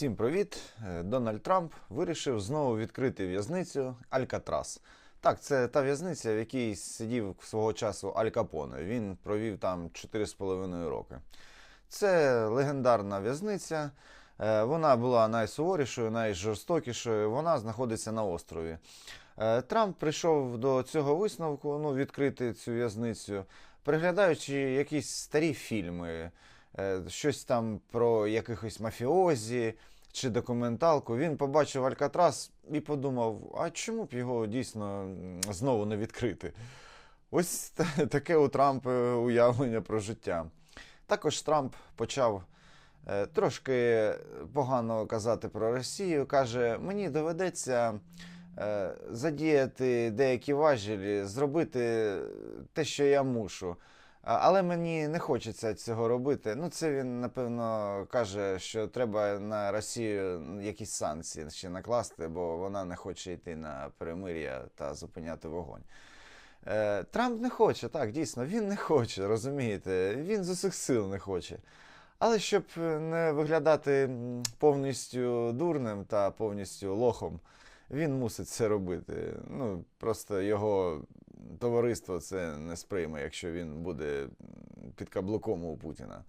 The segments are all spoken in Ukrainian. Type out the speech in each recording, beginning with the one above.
Всім привіт! Е, Дональд Трамп вирішив знову відкрити в'язницю Алькатрас. Так, це та в'язниця, в якій сидів свого часу Аль Капоне. Він провів там 4,5 роки. Це легендарна в'язниця. Е, Вона була найсуворішою, найжорстокішою. Вона знаходиться на острові. Е, Трамп прийшов до цього висновку ну, відкрити цю в'язницю, переглядаючи якісь старі фільми, щось там про якихось мафіозі чи документалку. Він побачив Алькатрас і подумав: а чому б його дійсно знову не відкрити? Ось таке у Трампа уявлення про життя. Також Трамп почав е, трошки погано казати про Росію. Каже: мені доведеться е, задіяти деякі важелі, зробити те, що я мушу. Але мені не хочеться цього робити. Ну, це він, напевно, каже, що треба на Росію якісь санкції ще накласти, бо вона не хоче йти на перемир'я та зупиняти вогонь. Е, Трамп не хоче, так, дійсно, він не хоче, розумієте? Він з усіх сил не хоче. Але щоб не виглядати повністю дурним та повністю лохом, він мусить це робити. Ну, просто його товариство це не сприйме, якщо він буде під каблуком у Путіна.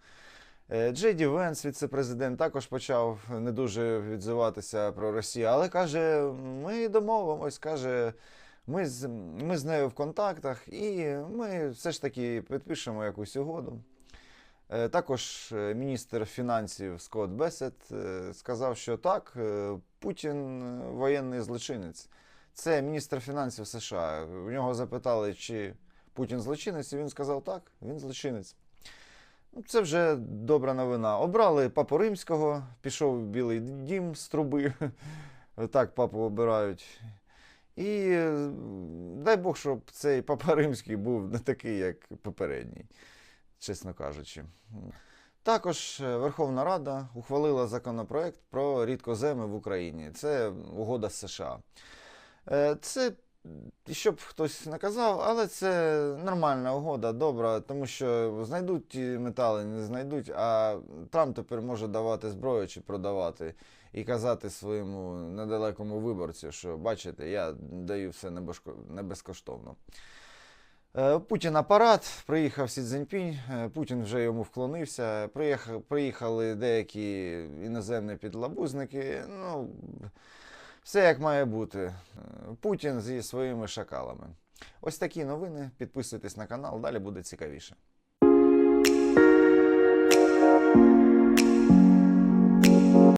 Е, Джей Ді Венс, віце-президент, також почав не дуже відзиватися про Росію, але каже: ми домовимось, каже, ми з, ми з нею в контактах, і ми все ж таки підпишемо якусь угоду. Е, Також е, міністр фінансів Скотт Бесет е, сказав, що так, Путін воєнний злочинець. Це міністр фінансів США. У нього запитали, чи Путін злочинець, і він сказав, так, він злочинець. Ну, Це вже добра новина. Обрали папу римського, пішов в Білий дім з труби. Так папу обирають. І дай Бог, щоб цей папа римський був не такий, як попередній, чесно кажучи. Також е, Верховна Рада ухвалила законопроект про рідкоземи в Україні. Це угода з США. Е, Це, щоб хтось не казав, але це нормальна угода, добра, тому що знайдуть ті метали, не знайдуть, а Трамп тепер може давати зброю чи продавати і казати своєму недалекому виборцю, що бачите, я даю все не безкоштовно. Е, Путін апарат, приїхав Сі Цзіньпінь, е, Путін вже йому вклонився. Приїхав, приїхали деякі іноземні підлабузники. Ну, все як має бути. Е, Путін зі своїми шакалами. Ось такі новини. Підписуйтесь на канал, далі буде цікавіше.